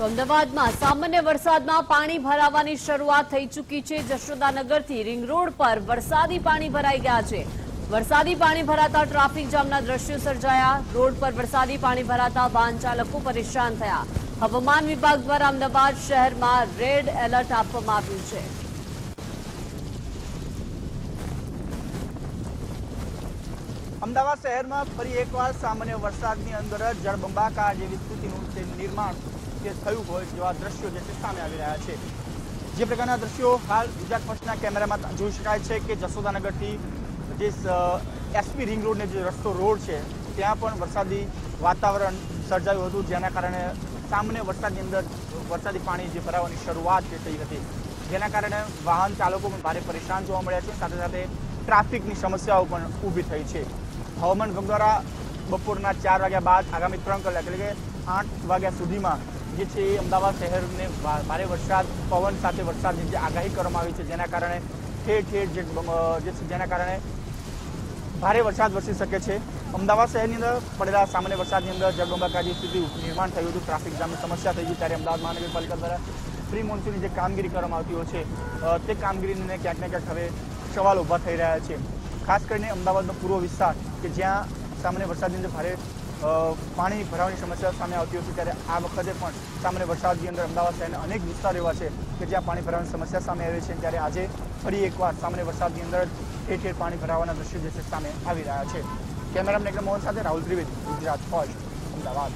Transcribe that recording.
તો અમદાવાદમાં સામાન્ય વરસાદમાં પાણી ભરાવાની શરૂઆત થઈ ચૂકી છે. જશોદાનગરથી રિંગ રોડ પર વરસાદી પાણી ભરાઈ ગયા છે. વરસાદી પાણી ભરાતા ટ્રાફિક જામના દ્રશ્યો સર્જાયા. રોડ પર વરસાદી પાણી ભરાતા વાહન ચાલકો પરેશાન થયા. હવામાન વિભાગ દ્વારા અમદાવાદ શહેરમાં રેડ એલર્ટ આપવામાં આવ્યું છે. અમદાવાદ શહેરમાં ફરી એકવાર સામાન્ય વરસાદની અંદર જળબંબાકાર જેવી સ્થિતિનું નિર્માણ. જે થયું હોય જેવા દ્રશ્યો જે છે સામે આવી રહ્યા છે. જે પ્રકારના દ્રશ્યો હાલ ગુજરાત ફર્સ્ટના કેમેરામાં જોઈ શકાય છે કે જશોદાનગરથી જે એસપી રિંગ રોડને જે રસ્તો રોડ છે, ત્યાં પણ વરસાદી વાતાવરણ સર્જાયું હતું, જેના કારણે સામાન્ય વરસાદની અંદર વરસાદી પાણી જે ભરાવાની શરૂઆત જે થઈ હતી, જેના કારણે વાહન ચાલકો પણ ભારે પરેશાન જોવા મળ્યા છે, સાથે સાથે ટ્રાફિકની સમસ્યાઓ પણ ઊભી થઈ છે. હવામાન વિભાગ દ્વારા બપોરના ચાર વાગ્યા બાદ આગામી ત્રણ કલાક એટલે કે આઠ વાગ્યા સુધીમાં જે છે એ અમદાવાદ શહેરને ભારે વરસાદ, પવન સાથે વરસાદની જે આગાહી કરવામાં આવી છે, જેના કારણે ઠેર ઠેર જે છે જેના કારણે ભારે વરસાદ વરસી શકે છે. અમદાવાદ શહેરની અંદર પડેલા સામાન્ય વરસાદની અંદર જળબંબાકારની સ્થિતિ નિર્માણ થયું હતું, ટ્રાફિક જામની સમસ્યા થઈ ગઈ ત્યારે અમદાવાદ મહાનગરપાલિકા દ્વારા પ્રી મોન્સૂનની જે કામગીરી કરવામાં આવતી હોય છે તે કામગીરીને ક્યાંક ને ક્યાંક હવે સવાલ ઊભા થઈ રહ્યા છે. ખાસ કરીને અમદાવાદનો પૂર્વ વિસ્તાર કે જ્યાં સામાન્ય વરસાદની અંદર ભારે પાણી ભરાવાની સમસ્યા સામે આવતી હતી ત્યારે આ વખતે પણ સામાન્ય વરસાદની અંદર અમદાવાદ શહેરના અનેક વિસ્તાર એવા છે કે જ્યાં પાણી ભરાવાની સમસ્યા સામે આવી છે, ત્યારે આજે ફરી એકવાર સામાન્ય વરસાદની અંદર ઠેર ઠેર પાણી ભરાવાના દ્રશ્યો જે છે સામે આવી રહ્યા છે. કેમેરામેન એકદમ મોહન સાથે રાહુલ ત્રિવેદી, ગુજરાત ફર્સ્ટ, અમદાવાદ.